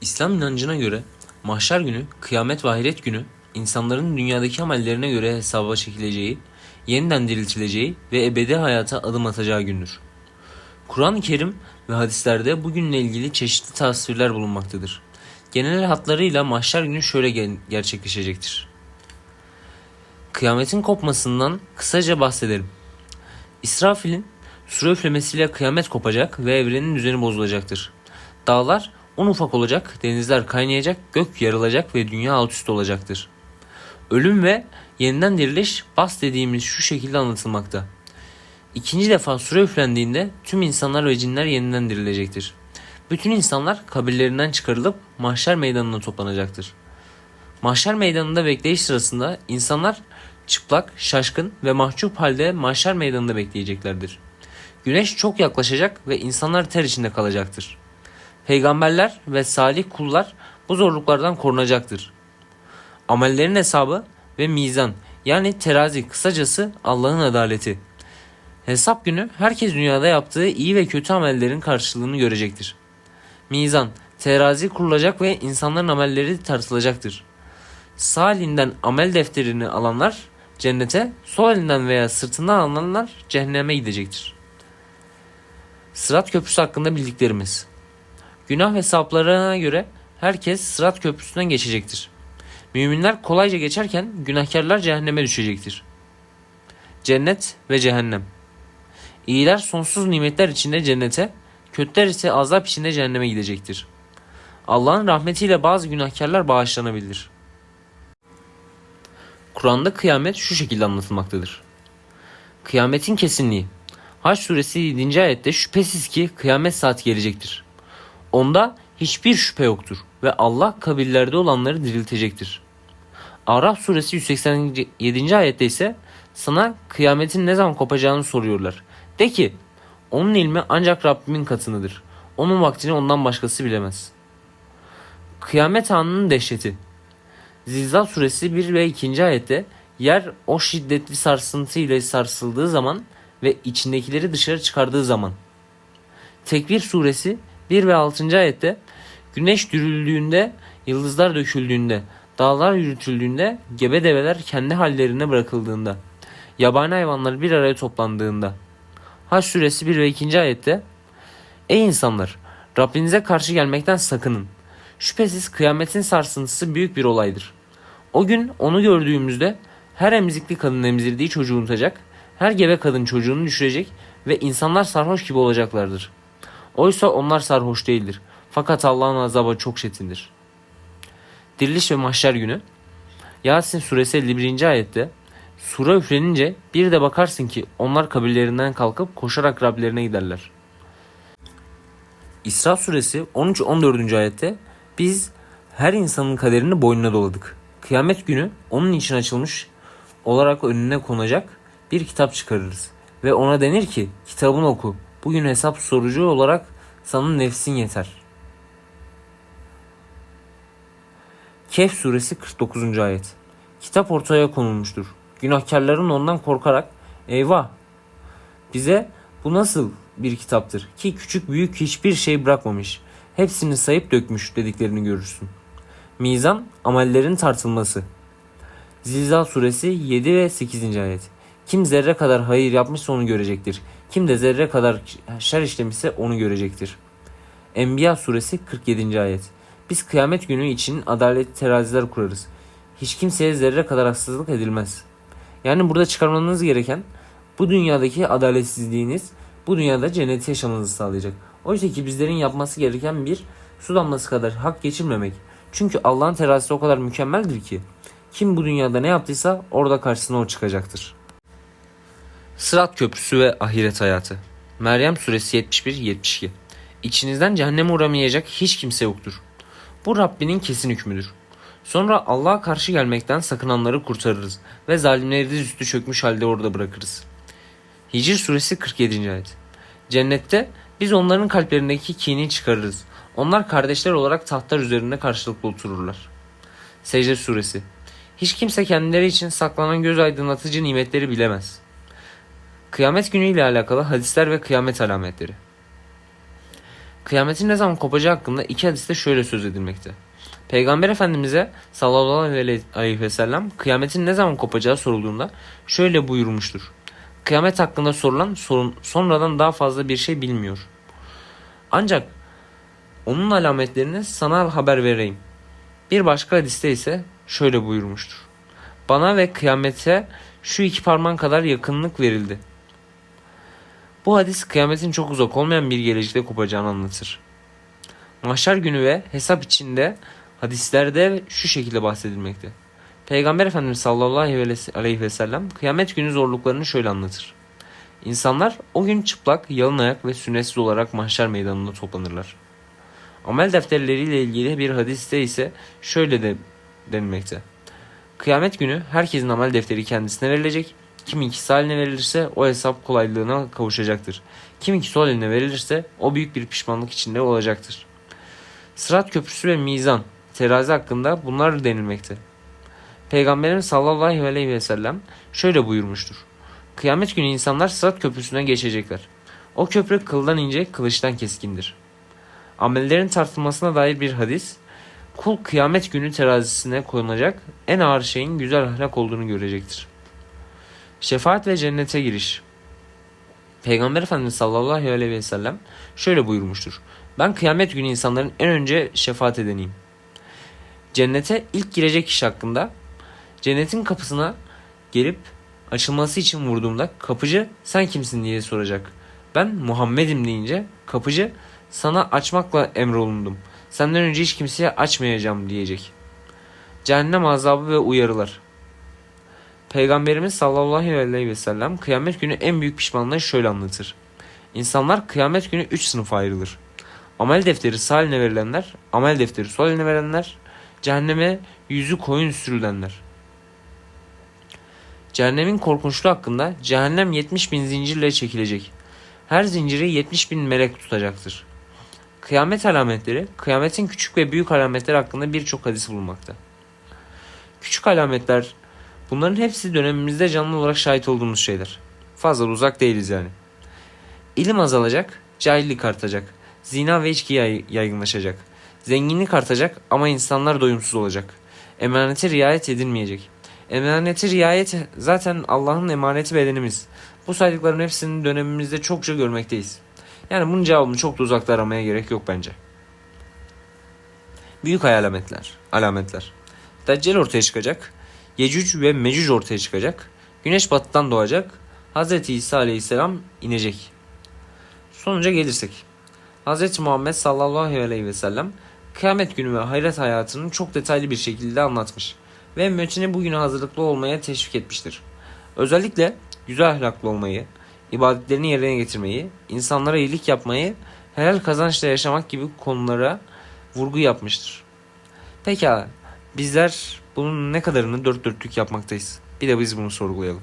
İslam inancına göre mahşer günü, kıyamet ve ahiret günü insanların dünyadaki amellerine göre hesaba çekileceği, yeniden diriltileceği ve ebedi hayata adım atacağı gündür. Kur'an-ı Kerim ve hadislerde bugünle ilgili çeşitli tasvirler bulunmaktadır. Genel hatlarıyla mahşer günü şöyle gerçekleşecektir. Kıyametin kopmasından kısaca bahsedelim. İsrafil'in süre üflemesiyle kıyamet kopacak ve evrenin düzeni bozulacaktır. Dağlar un ufak olacak, denizler kaynayacak, gök yarılacak ve dünya alt üst olacaktır. Ölüm ve yeniden diriliş bas dediğimiz şu şekilde anlatılmakta. İkinci defa süre üflendiğinde tüm insanlar ve cinler yeniden dirilecektir. Bütün insanlar kabirlerinden çıkarılıp mahşer meydanına toplanacaktır. Mahşer meydanında bekleyiş sırasında insanlar çıplak, şaşkın ve mahcup halde mahşer meydanında bekleyeceklerdir. Güneş çok yaklaşacak ve insanlar ter içinde kalacaktır. Peygamberler ve salih kullar bu zorluklardan korunacaktır. Amellerin hesabı ve mizan yani terazi kısacası Allah'ın adaleti. Hesap günü herkes dünyada yaptığı iyi ve kötü amellerin karşılığını görecektir. Mizan, terazi kurulacak ve insanların amelleri tartılacaktır. Sağ elinden amel defterini alanlar cennete, sol elinden veya sırtından alanlar cehenneme gidecektir. Sırat Köprüsü hakkında bildiklerimiz. Günah ve sevaplarına göre herkes Sırat Köprüsü'nden geçecektir. Müminler kolayca geçerken günahkarlar cehenneme düşecektir. Cennet ve cehennem. İyiler sonsuz nimetler içinde cennete, kötüler ise azap içinde cehenneme gidecektir. Allah'ın rahmetiyle bazı günahkarlar bağışlanabilir. Kur'an'da kıyamet şu şekilde anlatılmaktadır. Kıyametin kesinliği. Haç suresi 7. ayette şüphesiz ki kıyamet saati gelecektir. Onda hiçbir şüphe yoktur ve Allah kabirlerde olanları diriltecektir. Araf suresi 187. ayette ise sana kıyametin ne zaman kopacağını soruyorlar. De ki onun ilmi ancak Rabbimin katındadır. Onun vaktini ondan başkası bilemez. Kıyamet anının dehşeti. Zilzal suresi 1 ve 2. ayette yer o şiddetli sarsıntı ile sarsıldığı zaman ve içindekileri dışarı çıkardığı zaman. Tekvir suresi 1 ve 6. ayette güneş dürüldüğünde, yıldızlar döküldüğünde, dağlar yürütüldüğünde, gebe develer kendi hallerine bırakıldığında, yabani hayvanlar bir araya toplandığında. Haç suresi 1 ve 2. ayette Ey insanlar! Rabbinize karşı gelmekten sakının. Şüphesiz kıyametin sarsıntısı büyük bir olaydır. O gün onu gördüğümüzde her emzikli kadın emzirdiği çocuğu unutacak, her gebe kadın çocuğunu düşürecek ve insanlar sarhoş gibi olacaklardır. Oysa onlar sarhoş değildir. Fakat Allah'ın azabı çok çetindir. Diriliş ve mahşer günü Yasin suresi 51. ayette Sura üflenince bir de bakarsın ki onlar kabirlerinden kalkıp koşarak Rablerine giderler. İsra suresi 13-14. ayette biz her insanın kaderini boynuna doladık. Kıyamet günü onun için açılmış olarak önüne konacak bir kitap çıkarırız. Ve ona denir ki kitabını oku. Bugün hesap sorucu olarak sana nefsin yeter. Kehf suresi 49. ayet. Kitap ortaya konulmuştur. Günahkarların ondan korkarak eyvah bize bu nasıl bir kitaptır ki küçük büyük hiçbir şey bırakmamış. Hepsini sayıp dökmüş dediklerini görürsün. Mizan amellerin tartılması. Zilzal suresi 7 ve 8. ayet. Kim zerre kadar hayır yapmışsa onu görecektir. Kim de zerre kadar şer işlemişse onu görecektir. Enbiya suresi 47. ayet. Biz kıyamet günü için adaletli teraziler kurarız. Hiç kimseye zerre kadar haksızlık edilmez. Yani burada çıkarmanız gereken bu dünyadaki adaletsizliğiniz bu dünyada cenneti yaşamanızı sağlayacak. Oysa ki bizlerin yapması gereken bir su damlası kadar hak geçirmemek. Çünkü Allah'ın terazisi o kadar mükemmeldir ki kim bu dünyada ne yaptıysa orada karşısına o çıkacaktır. Sırat Köprüsü ve Ahiret Hayatı Meryem Suresi 71-72 İçinizden cehenneme uğramayacak hiç kimse yoktur. Bu Rabbinin kesin hükmüdür. Sonra Allah'a karşı gelmekten sakınanları kurtarırız ve zalimleri dizüstü çökmüş halde orada bırakırız. Hicr Suresi 47. ayet Cennette biz onların kalplerindeki kini çıkarırız. Onlar kardeşler olarak tahtlar üzerinde karşılıklı otururlar. Secde Suresi Hiç kimse kendileri için saklanan göz aydınlatıcı nimetleri bilemez. Kıyamet günü ile alakalı hadisler ve kıyamet alametleri. Kıyametin ne zaman kopacağı hakkında iki hadiste şöyle söz edilmekte. Peygamber Efendimiz'e sallallahu aleyhi ve sellem kıyametin ne zaman kopacağı sorulduğunda şöyle buyurmuştur. Kıyamet hakkında sorulan sorun sonradan daha fazla bir şey bilmiyor. Ancak onun alametlerini sana haber vereyim. Bir başka hadiste ise şöyle buyurmuştur. Bana ve kıyamete şu iki parmağın kadar yakınlık verildi. Bu hadis kıyametin çok uzak olmayan bir gelecekte kopacağını anlatır. Mahşer günü ve hesap içinde hadislerde şu şekilde bahsedilmekte. Peygamber Efendimiz sallallahu aleyhi ve sellem kıyamet günü zorluklarını şöyle anlatır. İnsanlar o gün çıplak, yalın ayak ve sünnetsiz olarak mahşer meydanında toplanırlar. Amel defterleriyle ilgili bir hadiste ise şöyle de denilmekte. Kıyamet günü herkesin amel defteri kendisine verilecek. Kiminki sağ eline verilirse o hesap kolaylığına kavuşacaktır. Kiminki sol eline verilirse o büyük bir pişmanlık içinde olacaktır. Sırat köprüsü ve mizan, terazi hakkında bunlar denilmekte. Peygamberimiz sallallahu aleyhi ve sellem şöyle buyurmuştur. Kıyamet günü insanlar sırat köprüsünden geçecekler. O köprü kıldan ince, kılıçtan keskindir. Amellerin tartılmasına dair bir hadis, kul kıyamet günü terazisine konulacak en ağır şeyin güzel ahlak olduğunu görecektir. Şefaat ve cennete giriş. Peygamber Efendimiz sallallahu aleyhi ve sellem şöyle buyurmuştur. Ben kıyamet günü insanların en önce şefaat edeniyim. Cennete ilk girecek kişi hakkında cennetin kapısına gelip açılması için vurduğumda kapıcı sen kimsin diye soracak. Ben Muhammed'im deyince kapıcı sana açmakla emrolundum. Senden önce hiç kimseye açmayacağım diyecek. Cehennem azabı ve uyarılar. Peygamberimiz sallallahu aleyhi ve sellem kıyamet günü en büyük pişmanlığı şöyle anlatır. İnsanlar kıyamet günü üç sınıfa ayrılır. Amel defteri sağ eline verilenler, amel defteri sol eline verenler, cehenneme yüzü koyun sürülenler. Cehennemin korkunçluğu hakkında cehennem 70 bin zincirle çekilecek. Her zinciri 70 bin melek tutacaktır. Kıyamet alametleri, kıyametin küçük ve büyük alametleri hakkında birçok hadis bulunmakta. Küçük alametler, bunların hepsi dönemimizde canlı olarak şahit olduğumuz şeyler. Fazla uzak değiliz yani. İlim azalacak, cahillik artacak, zina ve içki yay- yaygınlaşacak. Zenginlik artacak ama insanlar doyumsuz olacak. Emanete riayet edilmeyecek. Emanete riayet zaten Allah'ın emaneti bedenimiz. Bu saydıkların hepsini dönemimizde çokça görmekteyiz. Yani bunun cevabını çok da uzakta aramaya gerek yok bence. Büyük alametler. Alametler. Deccal ortaya çıkacak. Yecüc ve Mecüc ortaya çıkacak. Güneş batıdan doğacak. Hz. İsa aleyhisselam inecek. Sonuca gelirsek. Hz. Muhammed sallallahu aleyhi ve sellem kıyamet günü ve hayret hayatını çok detaylı bir şekilde anlatmış ve ümmetini bugüne hazırlıklı olmaya teşvik etmiştir. Özellikle güzel ahlaklı olmayı, ibadetlerini yerine getirmeyi, insanlara iyilik yapmayı, helal kazançla yaşamak gibi konulara vurgu yapmıştır. Pekala bizler bunun ne kadarını dört dörtlük yapmaktayız? Bir de biz bunu sorgulayalım.